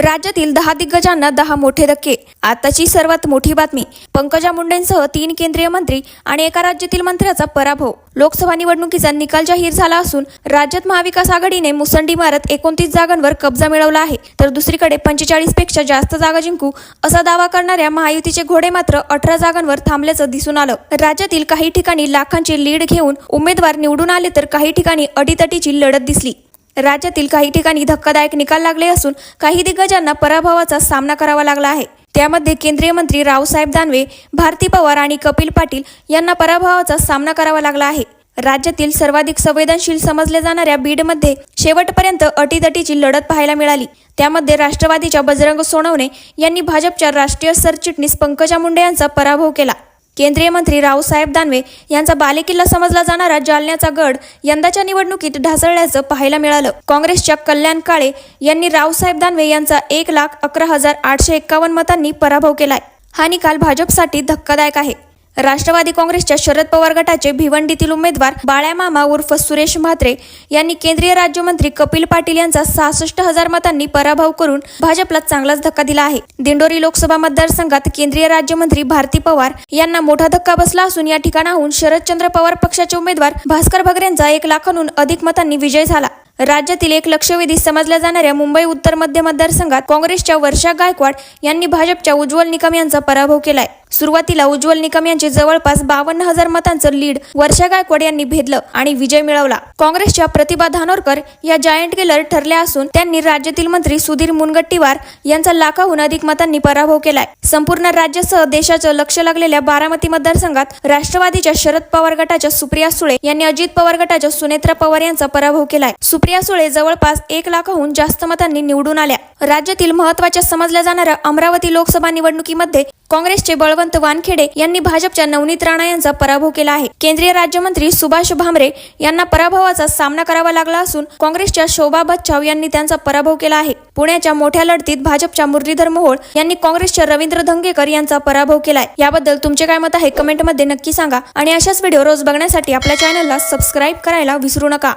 राज्यातील दहा दिग्गजांना दहा मोठे धक्के. आताची सर्वात मोठी बातमी पंकजा मुंडेंसह तीन केंद्रीय मंत्री आणि एका राज्यातील मंत्र्याचा पराभव. लोकसभा निवडणुकीचा निकाल जाहीर झाला असून राज्यात महाविकास आघाडीने मुसंडी मारत एकोणतीस जागांवर कब्जा मिळवला आहे. तर दुसरीकडे पंचेचाळीसपेक्षा जास्त जागा जिंकू असा दावा करणाऱ्या महायुतीचे घोडे मात्र अठरा जागांवर थांबल्याचं दिसून आलं. राज्यातील काही ठिकाणी लाखांची लीड घेऊन उमेदवार निवडून आले तर काही ठिकाणी अटीतटीची लढत दिसली. राज्यातील काही ठिकाणी धक्कादायक निकाल लागले असून काही दिग्गजांना पराभवाचा सामना करावा लागला आहे. त्यामध्ये केंद्रीय मंत्री रावसाहेब दानवे भारती पवार आणि कपिल पाटील यांना पराभवाचा सामना करावा लागला आहे. राज्यातील सर्वाधिक संवेदनशील समजल्या जाणाऱ्या बीडमध्ये शेवटपर्यंत अटीतटीची लढत पाहायला मिळाली. त्यामध्ये राष्ट्रवादीच्या बजरंग सोनवणे यांनी भाजपच्या राष्ट्रीय सरचिटणीस पंकजा मुंडे यांचा पराभव केला. केंद्रीय मंत्री रावसाहेब दानवे यांचा बालेकिल्ला समजला जाणारा जालन्याचा गड यंदाच्या निवडणुकीत ढासळल्याचं पाहायला मिळालं. काँग्रेसच्या कल्याण काळे यांनी रावसाहेब दानवे यांचा एक लाख अकरा हजार आठशे एक्कावन्न मतांनी पराभव केलाय. हा निकाल भाजपसाठी धक्कादायक आहे. राष्ट्रवादी काँग्रेसच्या शरद पवार गटाचे भिवंडीतील उमेदवार बाळ्या मामा उर्फ सुरेश म्हात्रे यांनी केंद्रीय राज्यमंत्री कपिल पाटील यांचा सहासष्ट हजार मतांनी पराभव करून भाजपला चांगलाच धक्का दिला आहे. दिंडोरी लोकसभा मतदारसंघात केंद्रीय राज्यमंत्री भारती पवार यांना मोठा धक्का बसला असून या ठिकाणाहून शरदचंद्र पवार पक्षाचे उमेदवार भास्कर भगरेंचा एक लाखांहून अधिक मतांनी विजय झाला. राज्यातील एक लक्षवेधी समजल्या जाणाऱ्या मुंबई उत्तर मध्य मतदारसंघात काँग्रेसच्या वर्षा गायकवाड यांनी भाजपच्या उज्ज्वल निकम यांचा पराभव केलाय. सुरुवातीला उज्ज्वल निकम यांचे जवळपास बावन्न हजार मतांचं लीड वर्षा गायकवाड यांनी भेदलं आणि विजय मिळवला. काँग्रेसच्या प्रतिभा धानोरकर या जायंट किलर ठरल्या असून त्यांनी राज्यातील मंत्री सुधीर मुनगट्टीवार यांचा लाखाहून अधिक मतांनी पराभव केलाय. संपूर्ण राज्यासह देशाचं लक्ष लागलेल्या बारामती मतदारसंघात राष्ट्रवादीच्या शरद पवार गटाच्या सुप्रिया सुळे यांनी अजित पवार गटाच्या सुनेत्रा पवार यांचा पराभव केलाय. सुप्रिया सुळे जवळपास एक लाखाहून जास्त मतांनी निवडून आल्या. राज्यातील महत्त्वाच्या समजल्या जाणाऱ्या अमरावती लोकसभा निवडणुकीमध्ये काँग्रेसचे बळवंत वानखेडे यांनी भाजपच्या नवनीत राणा यांचा पराभव केला आहे. केंद्रीय राज्यमंत्री सुभाष भामरे यांना पराभवाचा सामना करावा लागला असून काँग्रेसच्या शोभा बच्चाव यांनी त्यांचा पराभव केला आहे. पुण्याच्या मोठ्या लढतीत भाजपच्या मुरलीधर मोहोळ यांनी काँग्रेसच्या रवींद्र धंगेकर यांचा पराभव केलाय. याबद्दल तुमचे काय मत आहे कमेंटमध्ये नक्की सांगा आणि अशाच व्हिडिओ रोज बघण्यासाठी आपल्या चॅनलला सबस्क्राईब करायला विसरू नका.